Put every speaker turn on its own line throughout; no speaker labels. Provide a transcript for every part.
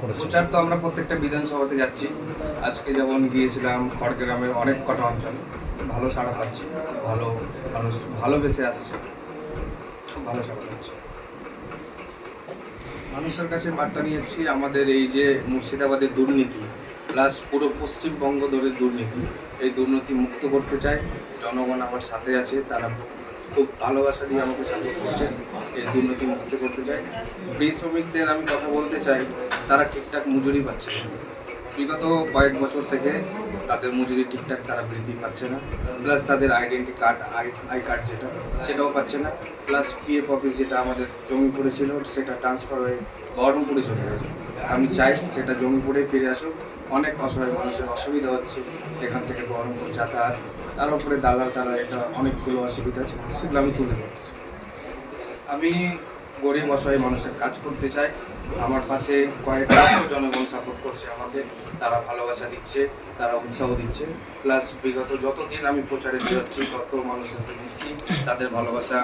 করেছেন
প্রচার তো আমরা প্রত্যেকটা বিধানসভাতে যাচ্ছি। আজকে যেমন গিয়েছিলাম খড়গ্রামের অনেক কটা অঞ্চল ভালো সাড়া পাচ্ছি। ভালো। মানুষ ভালোবেসে আসছে। ভালো সাড়া পাচ্ছি। মানুষের কাছে বার্তা নিয়েছি আমাদের এই যে মুর্শিদাবাদের দুর্নীতি প্লাস পুরো পশ্চিমবঙ্গ ধরে দুর্নীতি এই দুর্নীতি মুক্ত করতে চাই জনগণ আমার সাথে আছে তারা খুব ভালোবাসা দিয়ে আমাকে সাপোর্ট করছে এই দুর্নীতি মুক্ত করতে চাই ব্রিজ শ্রমিকদের আমি কথা বলতে চাই তারা ঠিকঠাক মজুরি পাচ্ছে না। বিগত কয়েক বছর থেকে তাদের মজুরি ঠিকঠাক তারা বৃদ্ধি পাচ্ছে না। প্লাস তাদের identity card I I card যেটা, সেটাও পাচ্ছে না। প্লাস পিএফ অফিস যেটা আমাদের জমি পড়েছিল, সেটা ট্রান্সফার হয়ে বহরমপুরে চলে গেছে। আমি চাই সেটা জমিপুরে ফিরে আসুক। অনেক অসহায় মানুষের অসুবিধা হচ্ছে এখান থেকে বহরমপুর যাতায়াত। তার উপরে দালাল টালা এটা অনেকগুলো অসুবিধা আছে, সেগুলো আমি তুলে ধরতেছি আমি গরিব অসহায় মানুষের কাজ করতে চাই আমার পাশে কয়েক জনগণ সাপোর্ট করছে আমাকে, তারা ভালোবাসা দিচ্ছে, তারা উৎসাহ দিচ্ছে। প্লাস বিগত যতদিন আমি প্রচারে বেরোচ্ছি তত মানুষের মিশছি তাদের ভালোবাসা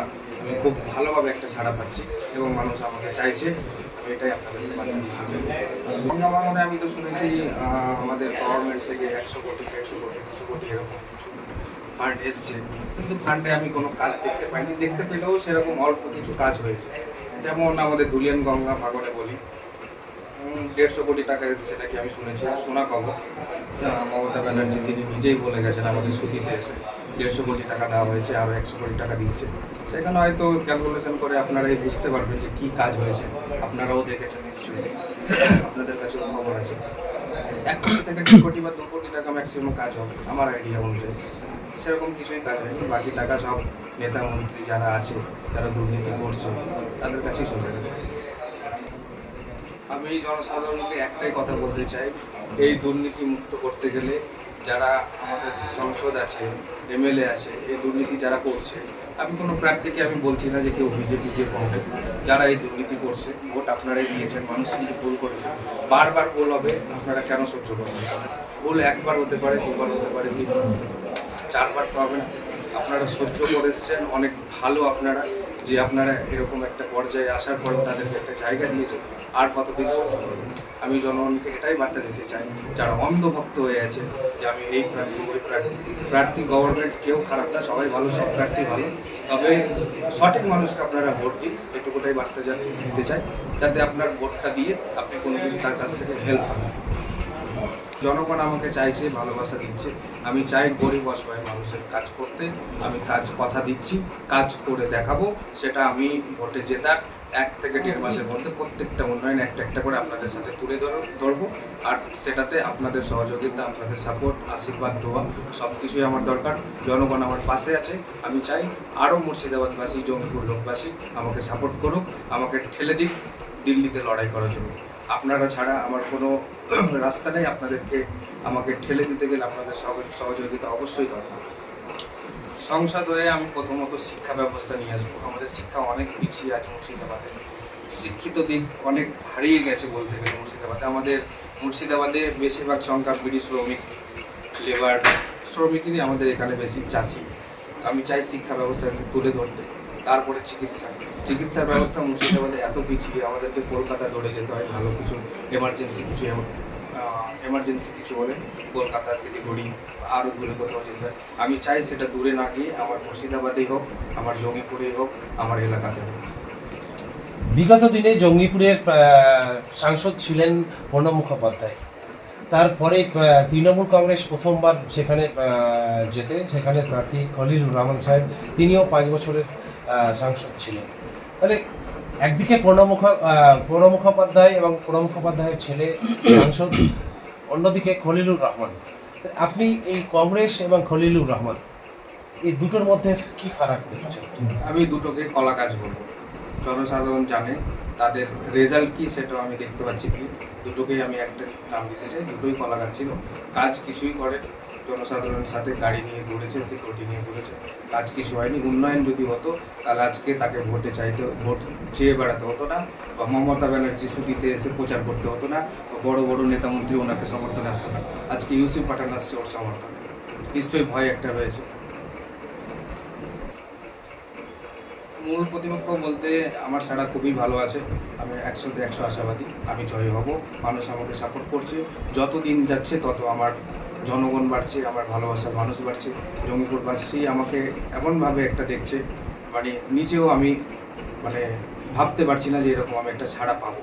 আমি খুব ভালোভাবে একটা সাড়া পাচ্ছি এবং মানুষ আমাকে চাইছে। আমি এটাই আপনাদের চাই আমি তো শুনেছি আমাদের গভর্নমেন্ট থেকে একশো কোটি একশো কোটি, দুশো কোটি এরকম কিছু ফান্ড এসছে। কিন্তু ফান্ডে আমি কোনো কাজ দেখতে পাইনি। দেখতে পেলেও সেরকম অল্প কিছু কাজ হয়েছে। যেমন আমাদের ধুলিয়ান গঙ্গা ভাগনে বলি দেড়শো কোটি টাকা এসছে নাকি আমি শুনেছি, আর শোনা খবর মমতা ব্যানার্জি, তিনি নিজেই বলে গেছেন, আমাদের সুতিতে এসে দেড়শো কোটি টাকা দেওয়া হয়েছে আরও একশো কোটি টাকা দিচ্ছে। সেখানে হয়তো ক্যালকুলেশন করে আপনারাই বুঝতে পারবেন যে কী কাজ হয়েছে। আপনারাও দেখেছেন নিশ্চয়ই। আপনাদের কাছেও খবর আছে। এক কোটি থেকে বা টাকা ম্যাক্সিমাম কাজ আমার আইডিয়া অনুযায়ী। সেরকম কিছুই কাজ বাকি টাকা নেতা মন্ত্রী যারা আছে দুর্নীতি করছে, তাদের কাছেই চলে আমি জনসাধারণকে একটাই কথা বলতে চাই, এই দুর্নীতি মুক্ত করতে গেলে যারা আমাদের সংসদ আছে, এমএলএ আছে, এই দুর্নীতি যারা করছে, আমি কোনো প্রার্থীকে আমি বলছি না যে কেউ বিজেপি কে কংগ্রেস, যারা এই দুর্নীতি করছে, ভোট আপনারাই দিয়েছেন, মানুষ কিন্তু ভুল করেছে। বারবার ভুল হবে, আপনারা কেন সহ্য করবেন? ভুল একবার হতে পারে, দুবার হতে পারে, তিনবার হতে পারে। চারবার তো হবে না। আপনারা সহ্য করে এসছেন, অনেক ভালো আপনারা। যে আপনারা এরকম একটা পর্যায়ে আসার পরেও তাদেরকে একটা জায়গা দিয়েছেন, আর কতদিন আমি জনগণকে এটাই বার্তা দিতে চাই, যারা অন্ধভক্ত হয়ে আছে, যে আমি এই প্রার্থী, ওই প্রার্থী। প্রার্থী গভর্নমেন্ট কেউ খারাপ না, সবাই ভালো, সব প্রার্থী ভালো। তবে সঠিক মানুষকে আপনারা ভোট দিন, এটুকুটাই বার্তা দিতে চাই, যাতে আপনার ভোটটা দিয়ে আপনি কোনো কিছু তার কাছ থেকে হেল্প পাবেন জনগণ আমাকে চাইছে, ভালোবাসা দিচ্ছে। আমি চাই গরিব অসহায় মানুষের কাজ করতে। আমি কাজ, কথা দিচ্ছি, কাজ করে দেখাবো। সেটা আমি ভোটে জেতার এক থেকে দেড় মাসের মধ্যে প্রত্যেকটা উন্নয়ন একটা একটা করে আপনাদের সাথে তুলে ধর- ধরবো। আর সেটাতে আপনাদের সহযোগিতা, আপনাদের সাপোর্ট আশীর্বাদ, দোয়া সব কিছুই আমার দরকার। জনগণ আমার পাশে আছে। আমি চাই আরও মুর্শিদাবাদবাসী, জঙ্গিপুর লোকবাসী আমাকে সাপোর্ট করুক, আমাকে ঠেলে দিক, দিল্লিতে লড়াই করার জন্য। আপনারা ছাড়া আমার কোনো রাস্তা নেই। আপনাদেরকে আমাকে ঠেলে দিতে গেলে আপনাদের সহ- সহযোগিতা অবশ্যই দরকার। সংসদ হয়ে আমি প্রথমত শিক্ষা ব্যবস্থা নিয়ে আসব। আমাদের শিক্ষা অনেক পিছিয়ে আছে মুর্শিদাবাদে। শিক্ষিত দিক অনেক হারিয়ে গেছে বলতে গেলে মুর্শিদাবাদে। আমাদের মুর্শিদাবাদে বেশিরভাগ সংখ্যা বিড়ি শ্রমিক, লেবার, শ্রমিকেরই আমাদের এখানে বেশি চাচি আমি চাই শিক্ষা ব্যবস্থা তুলে ধরতে। তারপরে চিকিৎসা। চিকিৎসার ব্যবস্থা মুর্শিদাবাদে এত পিছিয়ে, আমাদেরকে কলকাতা দৌড়ে যেতে হয়, ভালো কিছু এমার্জেন্সি কিছু এমার্জেন্সি কিছু হলে কলকাতা, শিলিগুড়ি আরও দূরে কোথাও যেতে হয়। আমি চাই সেটা দূরে না গিয়ে আমার মুর্শিদাবাদেই হোক, আমার জঙ্গিপুরেই হোক, আমার এলাকাতে হোক।
বিগত দিনে জঙ্গিপুরের সাংসদ ছিলেন প্রণব মুখোপাধ্যায়। তারপরে তৃণমূল কংগ্রেস প্রথমবার সেখানে যেতে, সেখানে প্রার্থী খলিলুর রহমান সাহেব, তিনিও পাঁচ বছরের সাংসদ ছিলেন। তাহলে একদিকে প্রণব মুখ আহ, প্রণব মুখোপাধ্যায় এবং প্রণব মুখোপাধ্যায়ের ছেলে সাংসদ অন্যদিকে খলিলুর রহমান। আপনি এই কংগ্রেস এবং খলিলুর রহমান এই দুটোর মধ্যে কি ফারাক দেখছেন?
আমি দুটোকে কলা কাজ বলব। জনসাধারণ জানে তাদের রেজাল্ট কি সেটাও আমি দেখতে পাচ্ছি কি দুটোকেই আমি একটা নাম দিতে চাই দুটোই কলা কাজ ছিল। কাজ কিছুই করে জনসাধারণের সাথে গাড়ি নিয়ে ঘুরেছে সিকিউরিটি নিয়ে ঘুরেছে কাজ কিছু হয়নি। উন্নয়ন যদি হতো, তাহলে আজকে তাকে ভোটে চাইতে, ভোট চেয়ে বেড়াতে হতো না, বা মমতা ব্যানার্জি সুতিতে এসে প্রচার করতে হতো না, বা বড় বড় নেতা মন্ত্রী ওনাকে সমর্থনে আসতো না। আজকে ইউসিফ পাঠান আসছে ওর সমর্থন। নিশ্চয়ই ভয় একটা রয়েছে। মূল প্রতিপক্ষ বলতে আমার সারা খুবই ভালো আছে। আমি একশোতে একশো আশাবাদী। আমি জয় হব। মানুষ আমাকে সাপোর্ট করছে। যত দিন যাচ্ছে, তত আমার জনগণ বাড়ছে, আমার ভালোবাসার মানুষ বাড়ছে জঙ্গিপুরবাসী আমাকে এমনভাবে একটা দেখছে মানে নিজেও আমি মানে ভাবতে পারছি না যে এরকম আমি একটা ছাড়া পাবো।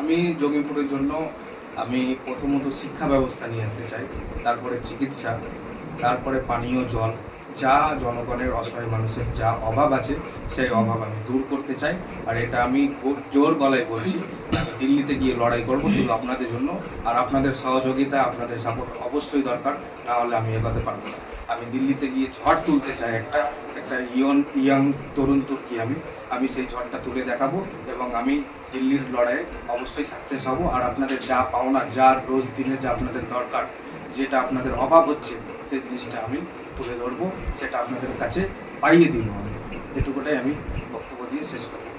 আমি জঙ্গিপুরের জন্য, আমি প্রথমত শিক্ষা ব্যবস্থা নিয়ে আসতে চাই, তারপরে চিকিৎসা, তারপরে পানীয় জল যা জনগণের অসহায় মানুষের যা অভাব আছে, সেই অভাব আমি দূর করতে চাই। আর এটা আমি জোর গলায় বলছি, আমি দিল্লিতে গিয়ে লড়াই করব শুধু আপনাদের জন্য। আর আপনাদের সহযোগিতা, আপনাদের সাপোর্ট অবশ্যই দরকার নাহলে আমি এগোতে পারব না। আমি দিল্লিতে গিয়ে ঝড় তুলতে চাই একটা একটা ইয়ং, ইয়াং তরুণ তুর্কি আমি। আমি সেই ঝড়টা তুলে দেখাবো এবং আমি দিল্লির লড়াইয়ে অবশ্যই সাকসেস হব। আর আপনাদের যা পাওনা, যা রোজ দিনে যা আপনাদের দরকার, যেটা আপনাদের অভাব হচ্ছে, সেই জিনিসটা আমি তুলে ধরবো সেটা আপনাদের কাছে পাইয়ে দিব আমি। এটুকুটাই আমি বক্তব্য দিয়ে শেষ করব।